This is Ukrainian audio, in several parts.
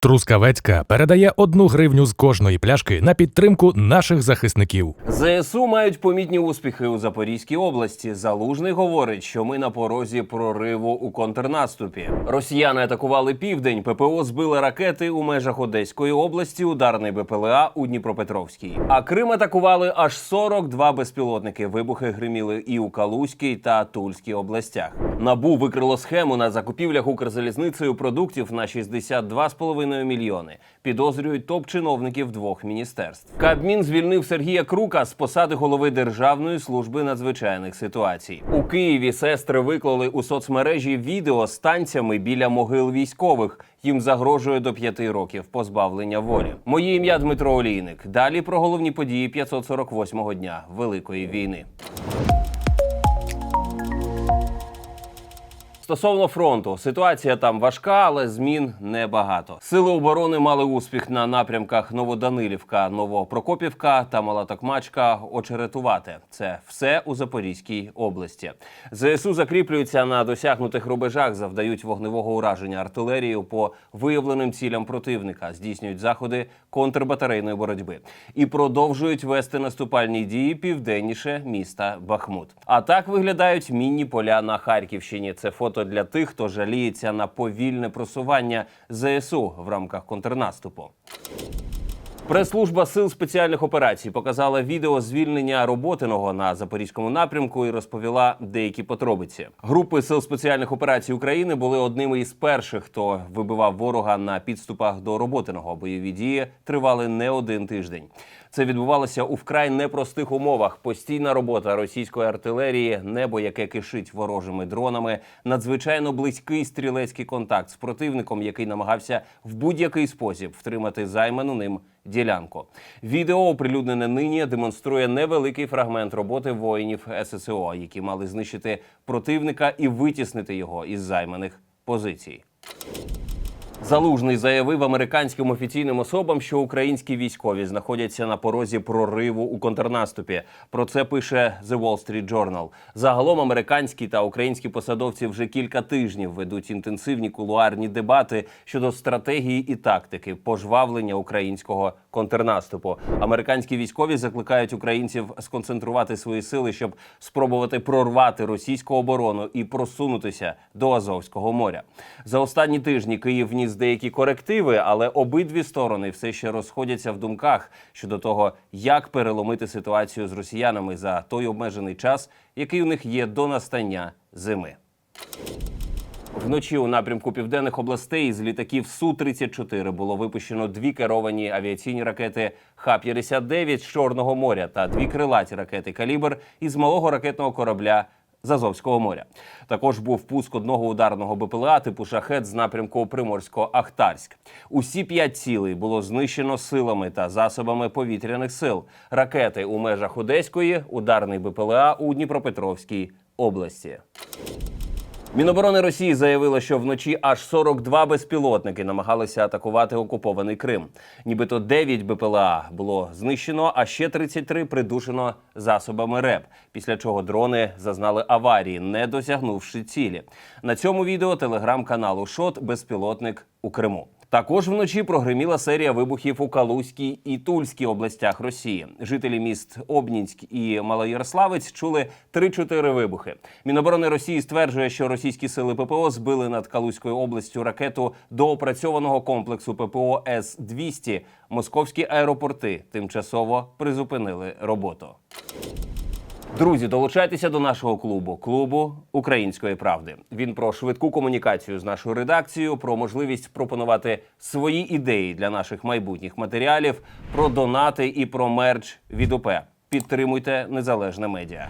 Трускавецька передає одну гривню з кожної пляшки на підтримку наших захисників. ЗСУ мають помітні успіхи у Запорізькій області. Залужний говорить, що ми на порозі прориву у контрнаступі. Росіяни атакували південь. ППО збили ракети у межах Одеської області. Ударний БПЛА у Дніпропетровській. А Крим атакували аж 42 безпілотники. Вибухи гриміли і у Калузькій та Тульській областях. Набу викрило схему на закупівлях Укрзалізницею продуктів на 62,5 мільйони. Підозрюють топ-чиновників двох міністерств. Кабмін звільнив Сергія Крука з посади голови Державної служби надзвичайних ситуацій. У Києві сестри виклали у соцмережі відео з танцями біля могил військових. Їм загрожує до п'яти років позбавлення волі. Моє ім'я Дмитро Олійник. Далі про головні події 548-го дня Великої війни. Стосовно фронту, ситуація там важка, але змін небагато. Сили оборони мали успіх на напрямках Новоданилівка, Новопрокопівка та Малатокмачка очеретувати. Це все у Запорізькій області. ЗСУ закріплюються на досягнутих рубежах, завдають вогневого ураження артилерією по виявленим цілям противника, здійснюють заходи контрбатарейної боротьби і продовжують вести наступальні дії південніше міста Бахмут. А так виглядають мінні поля на Харківщині. Це фото для тих, хто жаліється на повільне просування ЗСУ в рамках контрнаступу. Прес-служба сил спеціальних операцій показала відео звільнення роботиного на запорізькому напрямку і розповіла деякі подробиці. Групи сил спеціальних операцій України були одними із перших, хто вибивав ворога на підступах до роботиного. Бойові дії тривали не один тиждень. Це відбувалося у вкрай непростих умовах. Постійна робота російської артилерії, небо, яке кишить ворожими дронами, надзвичайно близький стрілецький контакт з противником, який намагався в будь-який спосіб втримати займану ним ділянку. Відео, оприлюднене нині, демонструє невеликий фрагмент роботи воїнів ССО, які мали знищити противника і витіснити його із займаних позицій. Залужний заявив американським офіційним особам, що українські військові знаходяться на порозі прориву у контрнаступі. Про це пише The Wall Street Journal. Загалом американські та українські посадовці вже кілька тижнів ведуть інтенсивні кулуарні дебати щодо стратегії і тактики пожвавлення українського контрнаступу. Американські військові закликають українців сконцентрувати свої сили, щоб спробувати прорвати російську оборону і просунутися до Азовського моря. За останні тижні Київ вніс деякі корективи, але обидві сторони все ще розходяться в думках щодо того, як переломити ситуацію з росіянами за той обмежений час, який у них є до настання зими. Вночі у напрямку південних областей з літаків су 34 було випущено дві керовані авіаційні ракети Х-59 з Чорного моря та дві крилаті ракети Калібр із малого ракетного корабля з Азовського моря. Також був пуск одного ударного БПЛА типу шахет з напрямку Приморсько-Ахтарськ. Усі п'ять цілей було знищено силами та засобами повітряних сил. Ракети у межах Одеської, ударний БПЛА у Дніпропетровській області. Міноборони Росії заявило, що вночі аж 42 безпілотники намагалися атакувати окупований Крим. Нібито 9 БПЛА було знищено, а ще 33 придушено засобами РЕП. Після чого дрони зазнали аварії, не досягнувши цілі. На цьому відео телеграм-каналу Шот безпілотник у Криму. Також вночі прогреміла серія вибухів у Калузькій і Тульській областях Росії. Жителі міст Обнінськ і Малоярославець чули 3-4 вибухи. Міноборони Росії стверджує, що російські сили ППО збили над Калузькою областю ракету до опрацьованого комплексу ППО С 200 Московські аеропорти тимчасово призупинили роботу. Друзі, долучайтеся до нашого клубу клубу Української правди. Він про швидку комунікацію з нашою редакцією, про можливість пропонувати свої ідеї для наших майбутніх матеріалів, про донати і про мерч від УП. Підтримуйте незалежне медіа.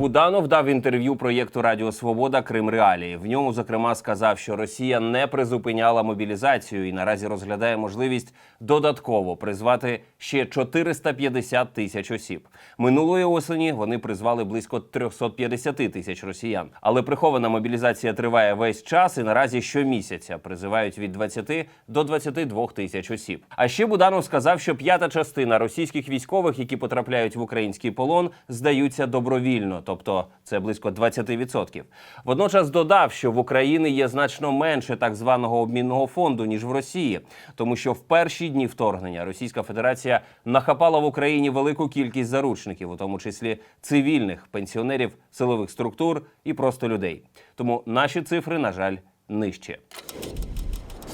Буданов дав інтерв'ю проєкту Радіо Свобода Крим Реалії. В ньому, зокрема, сказав, що Росія не призупиняла мобілізацію і наразі розглядає можливість додатково призвати ще 450 тисяч осіб. Минулої осені вони призвали близько 350 тисяч росіян. Але прихована мобілізація триває весь час і наразі щомісяця призивають від 20 до 22 тисяч осіб. А ще Буданов сказав, що п'ята частина російських військових, які потрапляють в український полон, здаються добровільно, тобто це близько 20%. Водночас додав, що в Україні є значно менше так званого обмінного фонду ніж в Росії, тому що в перші дні вторгнення Російська Федерація нахапала в Україні велику кількість заручників, у тому числі цивільних пенсіонерів, силових структур і просто людей. Тому наші цифри, на жаль, нижчі.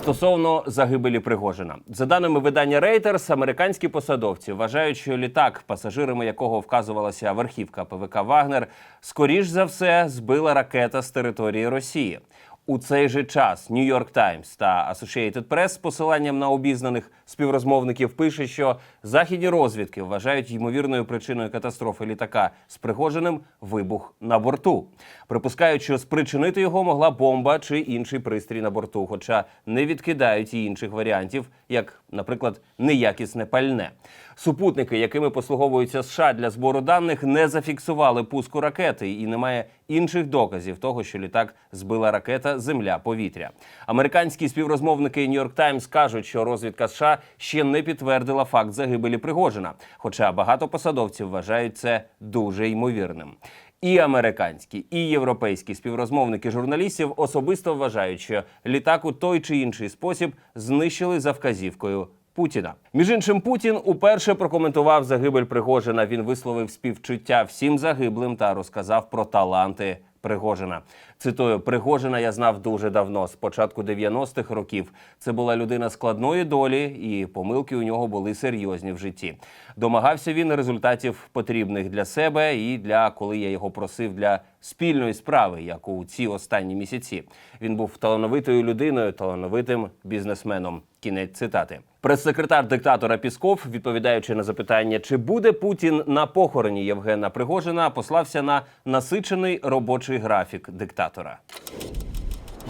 Стосовно загибелі Пригожина, за даними видання Reuters, американські посадовці вважають, що літак, пасажирами якого вказувалася верхівка ПВК Вагнер, скоріш за все збила ракета з території Росії. У цей же час New York Times та Associated Press з посиланням на обізнаних співрозмовників пише, що західні розвідки вважають ймовірною причиною катастрофи літака з Пригожиним вибух на борту. Припускають, що спричинити його могла бомба чи інший пристрій на борту, хоча не відкидають і інших варіантів, як, наприклад, неякісне пальне. Супутники, якими послуговуються США для збору даних, не зафіксували пуску ракети, і немає інших доказів того, що літак збила ракета Земля-повітря. Американські співрозмовники New York Times кажуть, що розвідка США ще не підтвердила факт загибелі Пригожина, хоча багато посадовців вважають це дуже ймовірним. І американські, і європейські співрозмовники журналістів особисто вважають, що літак у той чи інший спосіб знищили за вказівкою Путіна. Між іншим, Путін уперше прокоментував загибель Пригожина. Він висловив співчуття всім загиблим та розказав про таланти Пригожина. Цитую, Пригожина я знав дуже давно, з початку 90-х років. Це була людина складної долі, і помилки у нього були серйозні в житті. Домагався він результатів потрібних для себе і для коли я його просив для спільної справи, як у ці останні місяці. Він був талановитою людиною, талановитим бізнесменом. Кінець цитати. Прес-секретар диктатора Пісков, відповідаючи на запитання, чи буде Путін на похороні Євгена Пригожина, послався на насичений робочий графік диктатора.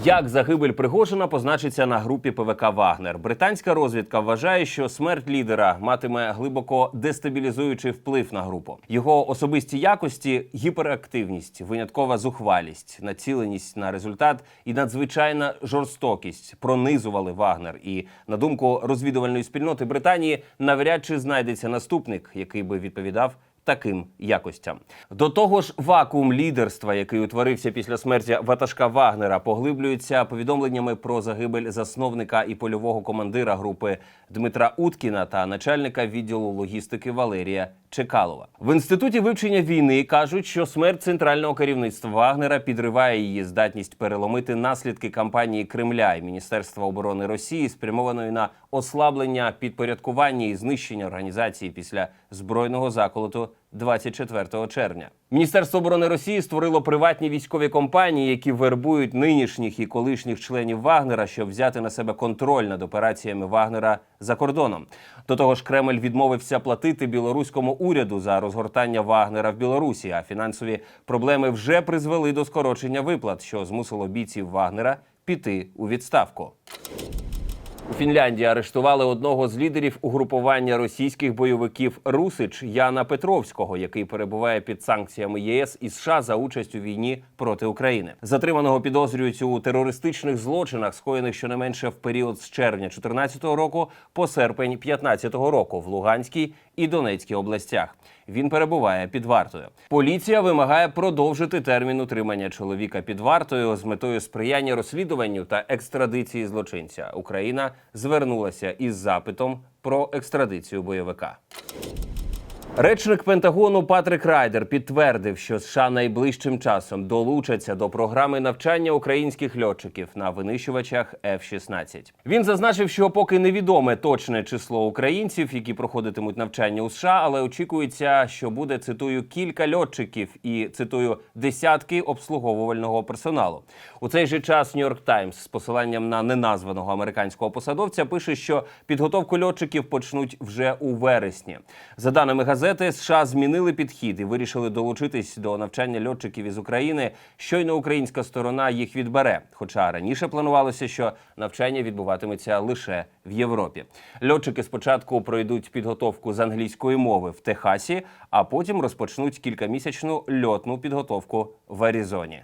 Як загибель Пригожина позначиться на групі ПВК Вагнер? Британська розвідка вважає, що смерть лідера матиме глибоко дестабілізуючий вплив на групу. Його особисті якості, гіперактивність, виняткова зухвалість, націленість на результат і надзвичайна жорстокість пронизували Вагнер. І на думку розвідувальної спільноти Британії, навряд чи знайдеться наступник, який би відповідав таким якостям. До того ж, вакуум лідерства, який утворився після смерті ватажка Вагнера, поглиблюється повідомленнями про загибель засновника і польового командира групи Дмитра Уткіна та начальника відділу логістики Валерія Чекалова. В інституті вивчення війни кажуть, що смерть центрального керівництва Вагнера підриває її здатність переломити наслідки кампанії Кремля і Міністерства оборони Росії, спрямованої на ослаблення підпорядкування і знищення організації після збройного заколоту 24 червня. Міністерство оборони Росії створило приватні військові компанії, які вербують нинішніх і колишніх членів Вагнера, щоб взяти на себе контроль над операціями Вагнера за кордоном. До того ж, Кремль відмовився платити білоруському уряду за розгортання Вагнера в Білорусі. А фінансові проблеми вже призвели до скорочення виплат, що змусило бійців Вагнера піти у відставку. У Фінляндії арештували одного з лідерів угрупування російських бойовиків Русич Яна Петровського, який перебуває під санкціями ЄС і США за участь у війні проти України. Затриманого підозрюють у терористичних злочинах, скоєних щонайменше в період з червня 2014 року по серпень 2015 року в Луганській і Донецькій областях. Він перебуває під вартою. Поліція вимагає продовжити термін утримання чоловіка під вартою з метою сприяння розслідуванню та екстрадиції злочинця. Україна звернулася із запитом про екстрадицію бойовика. Речник Пентагону Патрик Райдер підтвердив, що США найближчим часом долучаться до програми навчання українських льотчиків на винищувачах F-16. Він зазначив, що поки невідоме точне число українців, які проходитимуть навчання у США, але очікується, що буде цитую кілька льотчиків і цитую десятки обслуговувального персоналу. У цей же час Нью-Йорк Таймс з посиланням на неназваного американського посадовця пише, що підготовку льотчиків почнуть вже у вересні. За даними газети, США змінили підхід і вирішили долучитись до навчання льотчиків із України. Щойно українська сторона їх відбере. Хоча раніше планувалося, що навчання відбуватиметься лише в Європі. Льотчики спочатку пройдуть підготовку з англійської мови в Техасі, а потім розпочнуть кількамісячну льотну підготовку в Аризоні.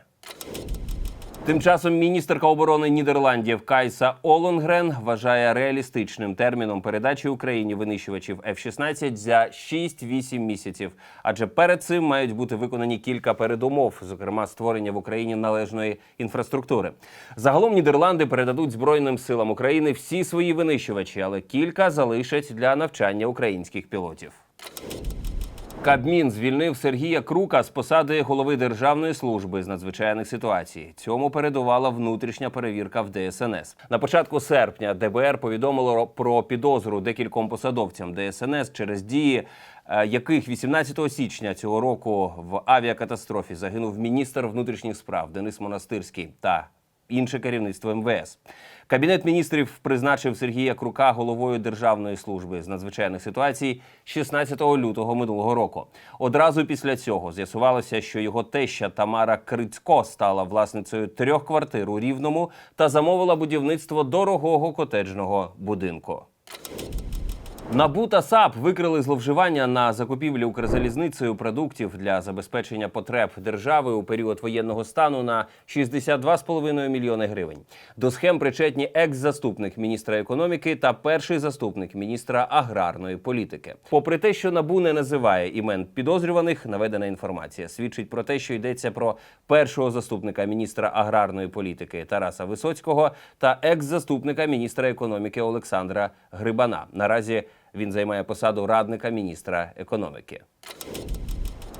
Тим часом міністерка оборони Нідерландів Кайса Олонгрен вважає реалістичним терміном передачі Україні винищувачів F-16 за 6-8 місяців. Адже перед цим мають бути виконані кілька передумов, зокрема створення в Україні належної інфраструктури. Загалом Нідерланди передадуть Збройним силам України всі свої винищувачі, але кілька залишать для навчання українських пілотів. Кабмін звільнив Сергія Крука з посади голови Державної служби з надзвичайних ситуацій. Цьому передувала внутрішня перевірка в ДСНС. На початку серпня ДБР повідомило про підозру декільком посадовцям ДСНС через дії. е, Яких 18 січня цього року в авіакатастрофі загинув міністр внутрішніх справ Денис Монастирський та інше керівництво МВС. Кабінет міністрів призначив Сергія Крука головою Державної служби з надзвичайних ситуацій 16 лютого минулого року. Одразу після цього з'ясувалося, що його теща Тамара Крицько стала власницею трьох квартир у Рівному та замовила будівництво дорогого котеджного будинку. НАБУ та САП викрили зловживання на закупівлі Укрзалізницею продуктів для забезпечення потреб держави у період воєнного стану на 62,5 мільйони гривень. До схем причетні екс-заступник міністра економіки та перший заступник міністра аграрної політики. Попри те, що НАБУ не називає імен підозрюваних, наведена інформація свідчить про те, що йдеться про першого заступника міністра аграрної політики Тараса Висоцького та екс-заступника міністра економіки Олександра Грибана. Наразі він займає посаду радника міністра економіки.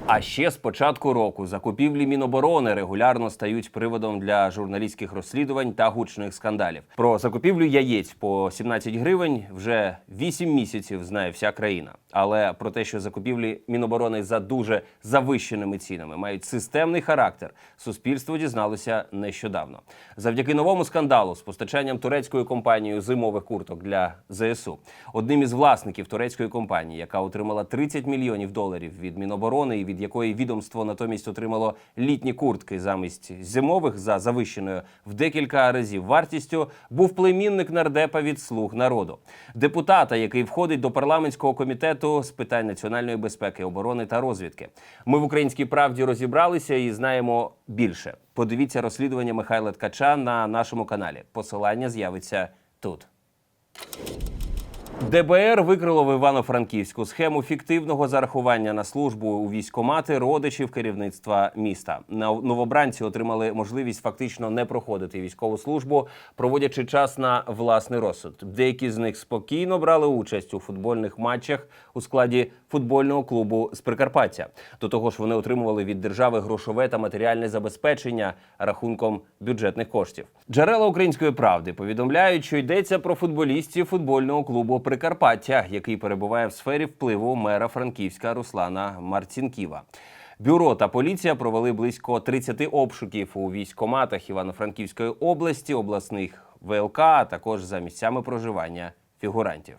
А ще з початку року закупівлі Міноборони регулярно стають приводом для журналістських розслідувань та гучних скандалів. Про закупівлю яєць по 17 гривень вже 8 місяців знає вся країна. Але про те, що закупівлі Міноборони за дуже завищеними цінами мають системний характер, суспільство дізналося нещодавно. Завдяки новому скандалу з постачанням турецькою компанією зимових курток для ЗСУ. Одним із власників турецької компанії, яка отримала 30 мільйонів доларів від Міноборони і від якої відомство натомість отримало літні куртки замість зимових за завищеною в декілька разів вартістю, був племінник нардепа від слуг народу, депутата, який входить до парламентського комітету з питань національної безпеки, оборони та розвідки. Ми в українській правді розібралися і знаємо більше. Подивіться розслідування Михайла Ткача на нашому каналі. Посилання з'явиться тут. ДБР викрило в Івано-Франківську схему фіктивного зарахування на службу у військкомати родичів керівництва міста. Новобранці отримали можливість фактично не проходити військову службу, проводячи час на власний розсуд. Деякі з них спокійно брали участь у футбольних матчах у складі футбольного клубу з Прикарпаття. До того ж, вони отримували від держави грошове та матеріальне забезпечення рахунком бюджетних коштів. Джерела української правди повідомляють, що йдеться про футболістів футбольного клубу Прикарпаття, який перебуває в сфері впливу мера Франківська Руслана Марцінківа. Бюро та поліція провели близько 30 обшуків у військкоматах Івано-Франківської області, обласних ВЛК, а також за місцями проживання фігурантів.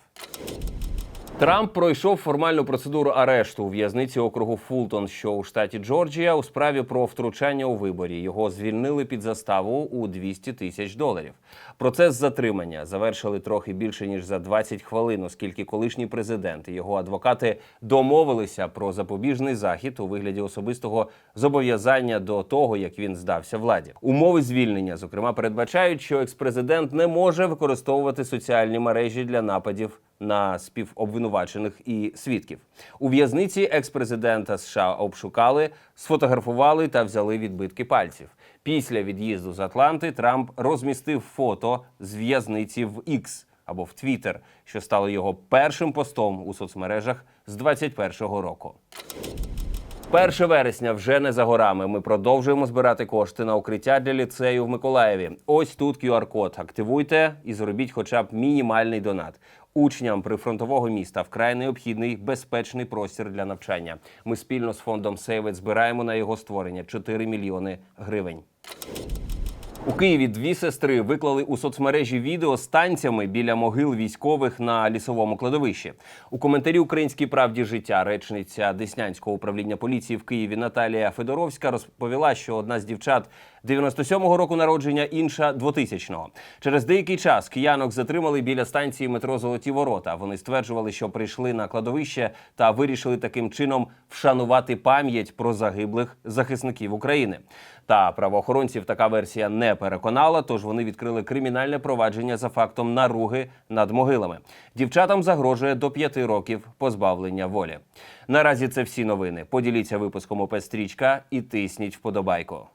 Трамп пройшов формальну процедуру арешту у в'язниці округу Фултон, що у штаті Джорджія, у справі про втручання у виборі. Його звільнили під заставу у 200 тисяч доларів. Процес затримання завершили трохи більше ніж за 20 хвилин, оскільки колишній президент і його адвокати домовилися про запобіжний захід у вигляді особистого зобов'язання до того, як він здався владі. Умови звільнення, зокрема, передбачають, що експрезидент не може використовувати соціальні мережі для нападів на співобвинувачених і свідків. У в'язниці експрезидента США обшукали, сфотографували та взяли відбитки пальців. Після від'їзду з Атланти Трамп розмістив фото з в'язниці в X або в Twitter, що стало його першим постом у соцмережах з 2021 року. 1 вересня вже не за горами. Ми продовжуємо збирати кошти на укриття для ліцею в Миколаєві. Ось тут QR-код. Активуйте і зробіть хоча б мінімальний донат. Учням прифронтового міста вкрай необхідний безпечний простір для навчання. Ми спільно з фондом Сейвет збираємо на його створення 4 мільйони гривень. У Києві дві сестри виклали у соцмережі відео з танцями біля могил військових на лісовому кладовищі. У коментарі Українській правді життя речниця Деснянського управління поліції в Києві Наталія Федоровська розповіла, що одна з дівчат 97-го року народження, інша 2000-го. Через деякий час киянок затримали біля станції метро Золоті Ворота. Вони стверджували, що прийшли на кладовище та вирішили таким чином вшанувати пам'ять про загиблих захисників України. Та правоохоронців така версія не переконала, тож вони відкрили кримінальне провадження за фактом наруги над могилами. Дівчатам загрожує до п'яти років позбавлення волі. Наразі це всі новини. Поділіться випуском ОП Стрічка і тисніть вподобайку.